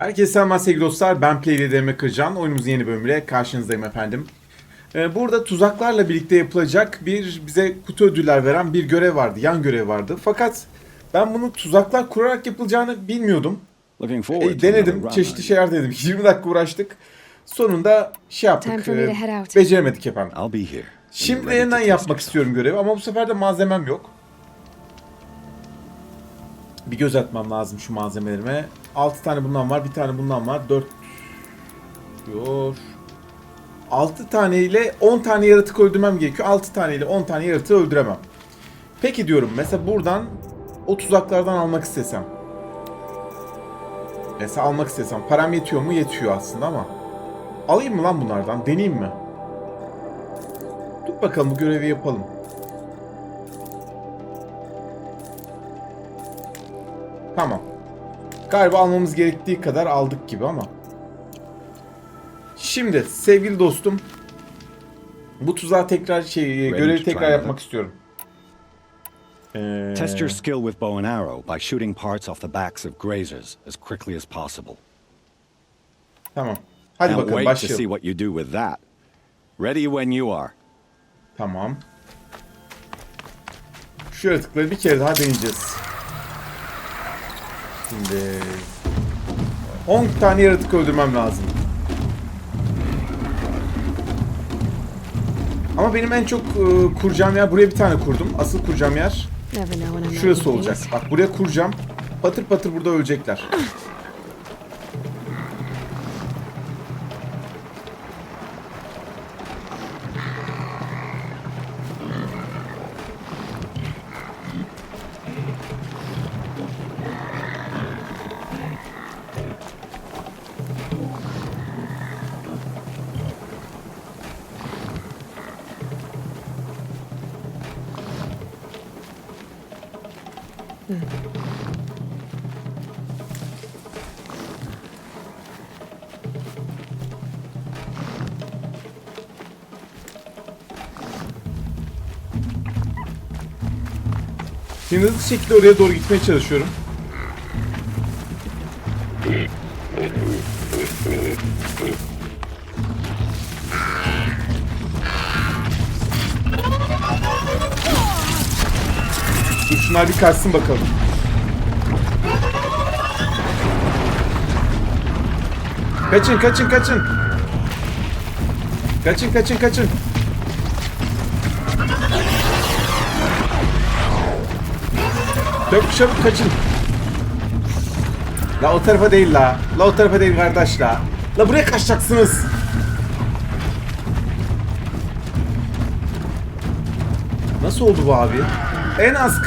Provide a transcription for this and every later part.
Herkese selamlar sevgili dostlar. Ben Playleader Kırcan. Oyunumuzun yeni bölümüyle karşınızdayım efendim. Ee, burada tuzaklarla birlikte yapılacak bir bize kutu ödüller veren bir görev vardı. Yan görev vardı. Fakat ben bunu tuzaklar kurarak yapılacağını bilmiyordum. E, denedim. Çeşitli şeyler denedim. 20 dakika uğraştık. Sonunda şey yaptık. e, beceremedik efendim. Şimdi yeniden yapmak istiyorum görevi ama bu sefer de malzemem yok. Bir göz atmam lazım şu malzemelerime. 6 tane bundan var, bir tane bundan var. 4 diyor. 6 tane ile 10 tane yaratık öldürmem gerekiyor. 6 tane ile 10 tane yaratığı öldüremem. Peki diyorum mesela buradan o tuzaklardan almak istesem. Mesela almak istesem. Param yetiyor mu? Yetiyor aslında ama. Alayım mı lan bunlardan? Deneyeyim mi? Dur bakalım bu görevi yapalım. Tamam. Galiba almamız gerektiği kadar aldık gibi ama. Şimdi sevgili dostum bu tuzağı tekrar şey görevi to tekrar yapmak istiyorum. Ee, Test your skill with bow and arrow by shooting parts off the backs of grazers as quickly as possible. Tamam. Hadi Can't bakalım wait to see başlayalım. what you do with that. Ready when you are. Tamam. Şu yaratıkları bir kere daha deneyeceğiz. Şimdi 10 tane yaratık öldürmem lazım. Ama benim en çok e, kuracağım yer buraya bir tane kurdum. Asıl kuracağım yer şurası olacak. Bak buraya kuracağım. Patır patır burada ölecekler. Şimdi hızlı şekilde oraya doğru gitmeye çalışıyorum. Şunlar bir kaçsın bakalım. Kaçın kaçın kaçın. Kaçın kaçın kaçın. Çabuk çabuk kaçın. La o tarafa değil la. La o tarafa değil kardeş la. La buraya kaçacaksınız. Nasıl oldu bu abi? En az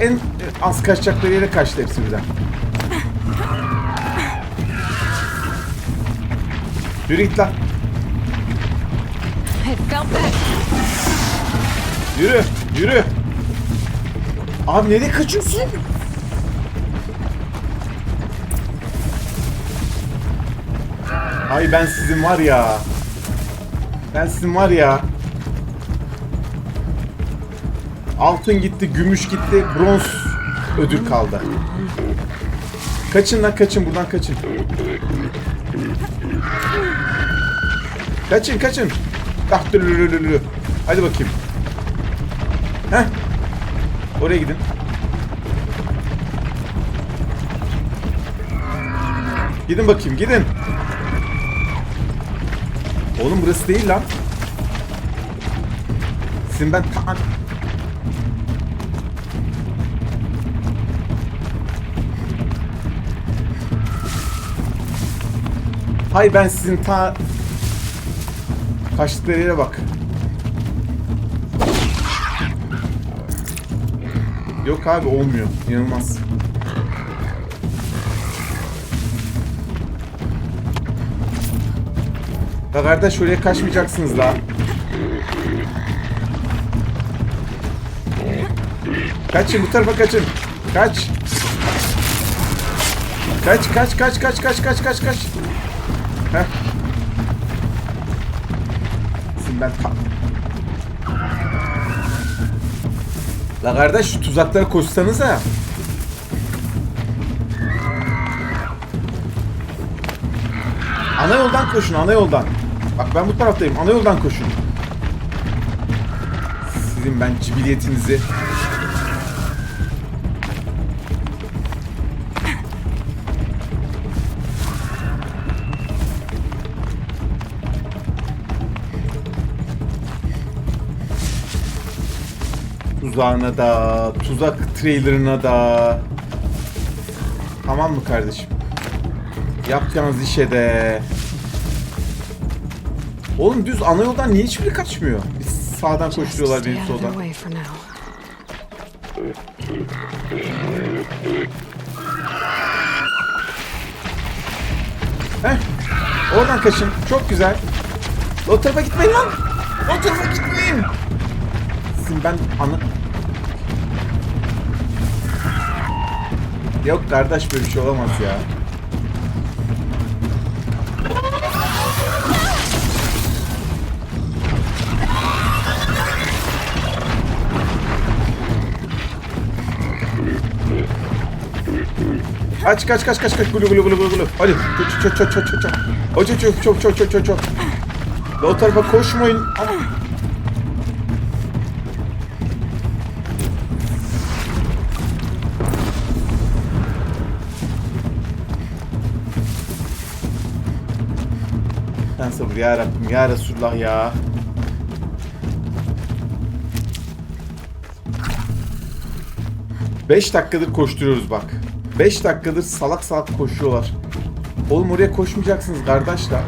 en az kaçacakları yere kaçtı hepsi birden. Yürü git lan. Yürü, yürü. Abi nereye kaçıyorsun? Ay ben sizin var ya. Ben sizin var ya. Altın gitti, gümüş gitti, bronz ödül kaldı. Kaçın lan kaçın buradan kaçın. Kaçın kaçın. Ah. Hadi bakayım. Heh. Oraya gidin. Gidin bakayım gidin. Oğlum burası değil lan. Sizin ben ta... Hay ben sizin ta... Kaçtıkları yere bak. Yok abi olmuyor. İnanılmaz. Ya kardeş oraya kaçmayacaksınız la. Kaçın bu tarafa kaçın. Kaç. Kaç kaç kaç kaç kaç kaç kaç kaç. Ben La kardeş şu tuzaklara koşsanıza. Ana yoldan koşun, ana yoldan. Bak ben bu taraftayım, ana yoldan koşun. Sizin ben cibiliyetinizi... Tuzağına da, tuzak trailerına da. Tamam mı kardeşim? Yapacağınız işe de. Oğlum düz ana yoldan niye hiçbiri kaçmıyor? Biz sağdan koşturuyorlar stay beni out of their soldan. Heh. Oradan kaçın. Çok güzel. O tarafa gitmeyin lan. O tarafa gitmeyin. Sizin ben ana... Yok kardeş böyle bir şey olamaz ya. Kaç kaç kaç kaç kaç gulu gulu gulu gulu. Hadi çok çok çok çok çok. O çok çok çok çok çok çok o tarafa koşmayın. Ama... Sen sabır ya Rabbim ya Resulullah ya. Beş dakikadır koşturuyoruz bak. 5 dakikadır salak salak koşuyorlar. Oğlum oraya koşmayacaksınız kardeşler.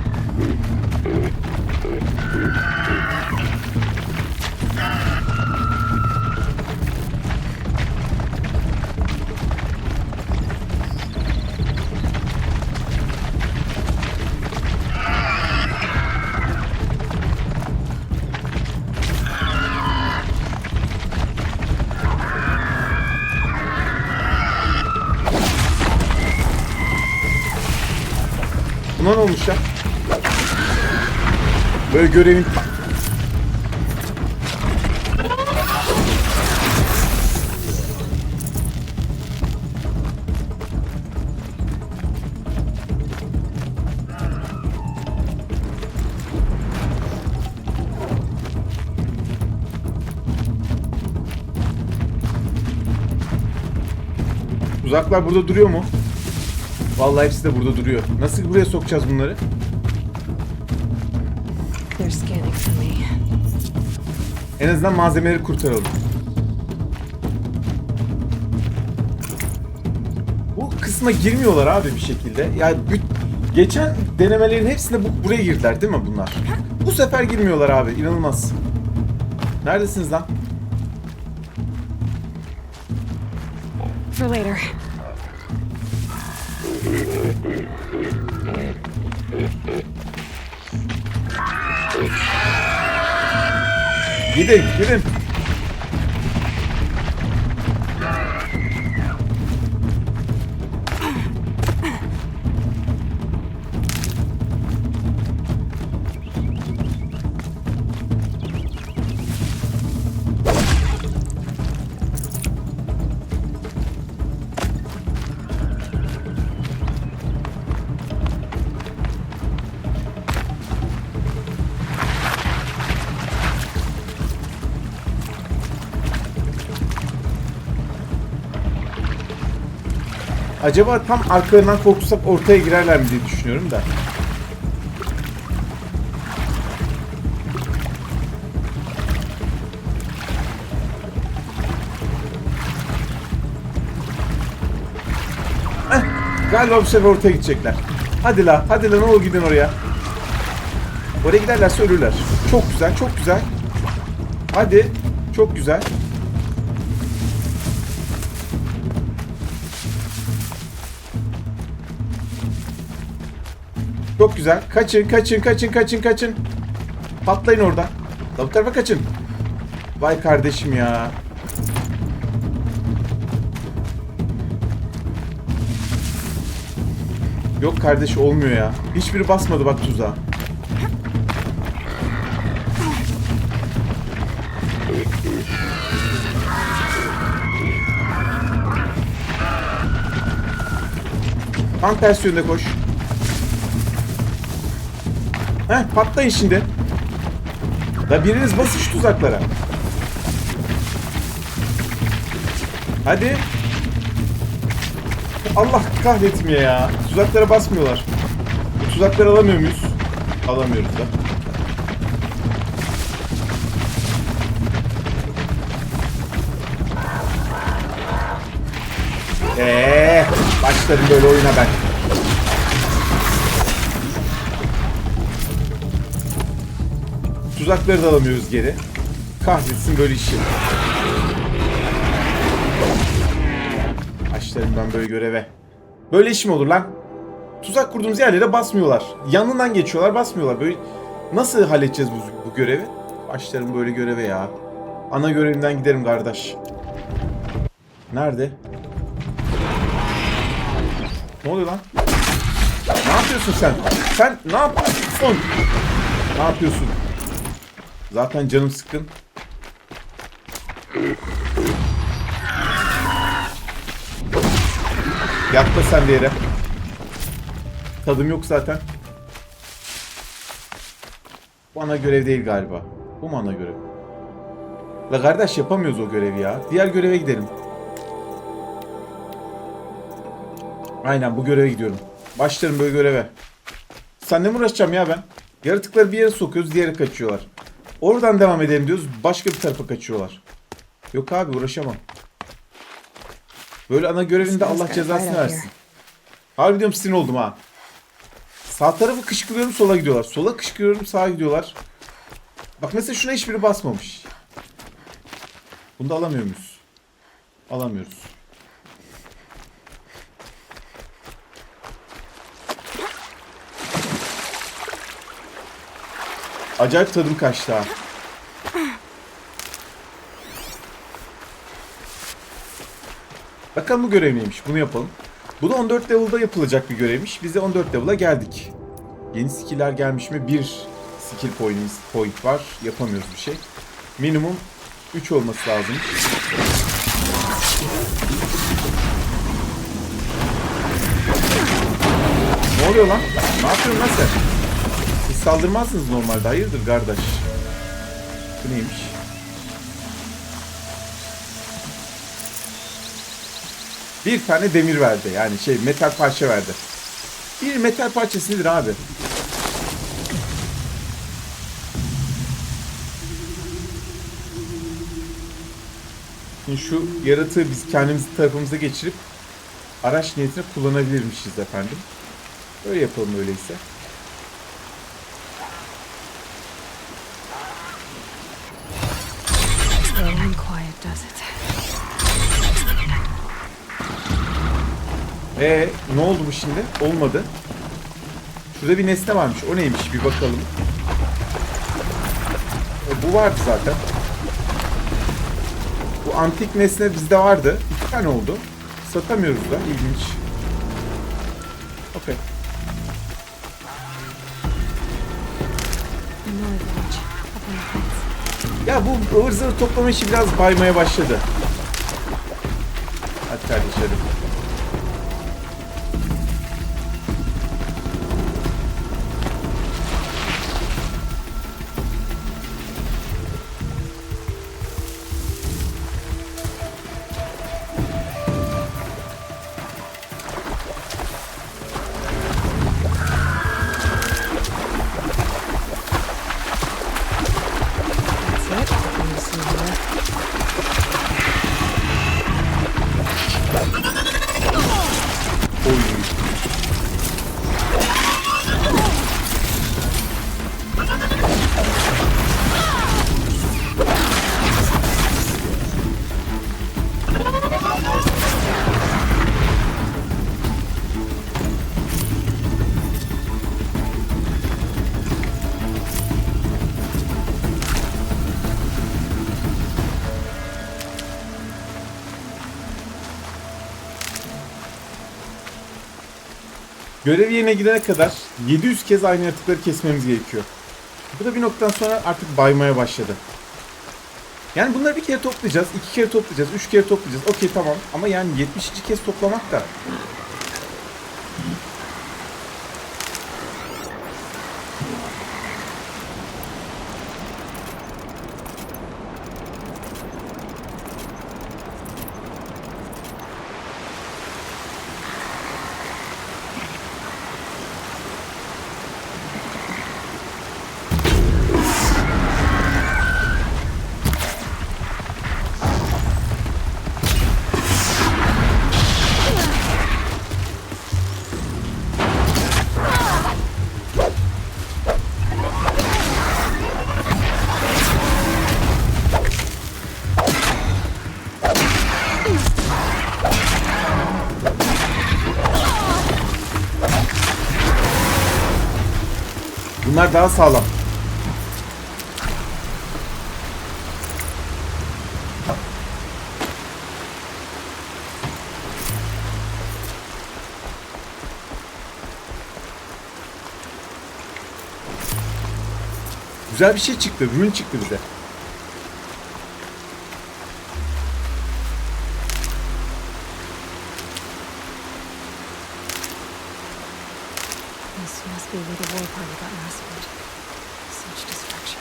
Olmuş ya? Böyle görevin... Uzaklar burada duruyor mu? Vallahi hepsi de burada duruyor. Nasıl buraya sokacağız bunları? En azından malzemeleri kurtaralım. Bu kısma girmiyorlar abi bir şekilde. Yani geçen denemelerin hepsinde bu, buraya girdiler değil mi bunlar? Bu sefer girmiyorlar abi. inanılmaz. Neredesiniz lan? For later. Gidin, gidin. Acaba tam arkalarından korksak ortaya girerler mi diye düşünüyorum da. Heh, galiba bu sefer ortaya gidecekler. Hadi la, hadi la ne olur gidin oraya. Oraya giderlerse ölürler. Çok güzel, çok güzel. Hadi, çok güzel. Çok güzel. Kaçın, kaçın, kaçın, kaçın, kaçın. Patlayın orada. La bu tarafa kaçın. Vay kardeşim ya. Yok kardeş olmuyor ya. Hiçbiri basmadı bak tuzağa. Tam ters yönde koş. Heh patlayın şimdi. Da biriniz basın şu tuzaklara. Hadi. Allah kahretmiyor ya. Tuzaklara basmıyorlar. Bu tuzakları alamıyor muyuz? Alamıyoruz da. Eee, başlarım böyle oyuna ben. Tuzakları da alamıyoruz geri. Kahretsin böyle işi. Başlarım ben böyle göreve. Böyle iş mi olur lan? Tuzak kurduğumuz yerlere basmıyorlar. Yanından geçiyorlar basmıyorlar. Böyle nasıl halledeceğiz bu, bu görevi? Başlarım böyle göreve ya. Ana görevimden giderim kardeş. Nerede? Ne oluyor lan? Ne yapıyorsun sen? Sen ne yapıyorsun? Ne yapıyorsun? Zaten canım sıkkın. Yatma sen de yere. Tadım yok zaten. Bu ana görev değil galiba. Bu mu ana görev? La kardeş yapamıyoruz o görevi ya. Diğer göreve gidelim. Aynen bu göreve gidiyorum. Başlarım böyle göreve. Sen ne uğraşacağım ya ben? Yaratıkları bir yere sokuyoruz, diğeri kaçıyorlar. Oradan devam edelim diyoruz, başka bir tarafa kaçıyorlar. Yok abi uğraşamam. Böyle ana görevinde Allah cezasını versin. Harbi diyorum sinir oldum ha. Sağ tarafı kışkırıyorum sola gidiyorlar. Sola kışkırıyorum sağa gidiyorlar. Bak mesela şuna hiçbiri basmamış. Bunu da alamıyor muyuz? Alamıyoruz. Acayip tadım kaçtı ha. Bakalım bu görev neymiş? Bunu yapalım. Bu da 14 level'da yapılacak bir görevmiş. Biz de 14 level'a geldik. Yeni skill'ler gelmiş mi? Bir skill point'imiz point var. Yapamıyoruz bir şey. Minimum 3 olması lazım. Ne oluyor lan? Ne yapıyorsun lan sen? Saldırmazsınız normalde. Hayırdır kardeş? Bu neymiş? Bir tane demir verdi. Yani şey metal parça verdi. Bir metal parçası nedir abi? Şimdi şu yaratığı biz kendimizi tarafımıza geçirip araç niyetine kullanabilirmişiz efendim. Öyle yapalım öyleyse. Does it. Ee, ne oldu bu şimdi? Olmadı. Şurada bir nesne varmış. O neymiş? Bir bakalım. E, bu vardı zaten. Bu antik nesne bizde vardı. İki tane oldu. Satamıyoruz da. İlginç. Okey. Ya bu ıvır zıvır toplama işi biraz baymaya başladı. Hadi kardeş Görev yerine gidene kadar 700 kez aynı yaratıkları kesmemiz gerekiyor. Bu da bir noktadan sonra artık baymaya başladı. Yani bunları bir kere toplayacağız, iki kere toplayacağız, üç kere toplayacağız. Okey tamam ama yani 70. kez toplamak da Bunlar daha sağlam. Güzel bir şey çıktı. Rune çıktı bize. This must be where the war party got massacred. Such destruction.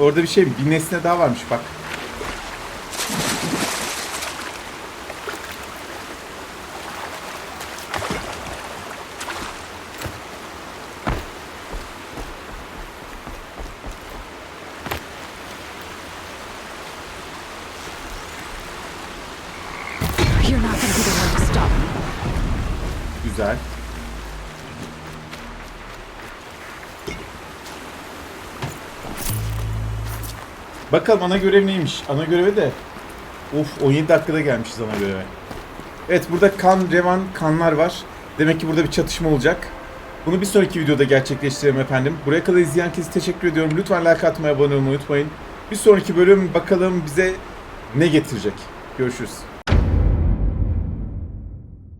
Orada bir şey, bir nesne daha varmış bak. Güzel. Bakalım ana görev neymiş? Ana görevi de Uf 17 dakikada gelmişiz ana göreve. Evet burada kan, revan, kanlar var. Demek ki burada bir çatışma olacak. Bunu bir sonraki videoda gerçekleştirelim efendim. Buraya kadar izleyen herkese teşekkür ediyorum. Lütfen like atmayı, abone olmayı unutmayın. Bir sonraki bölüm bakalım bize ne getirecek. Görüşürüz.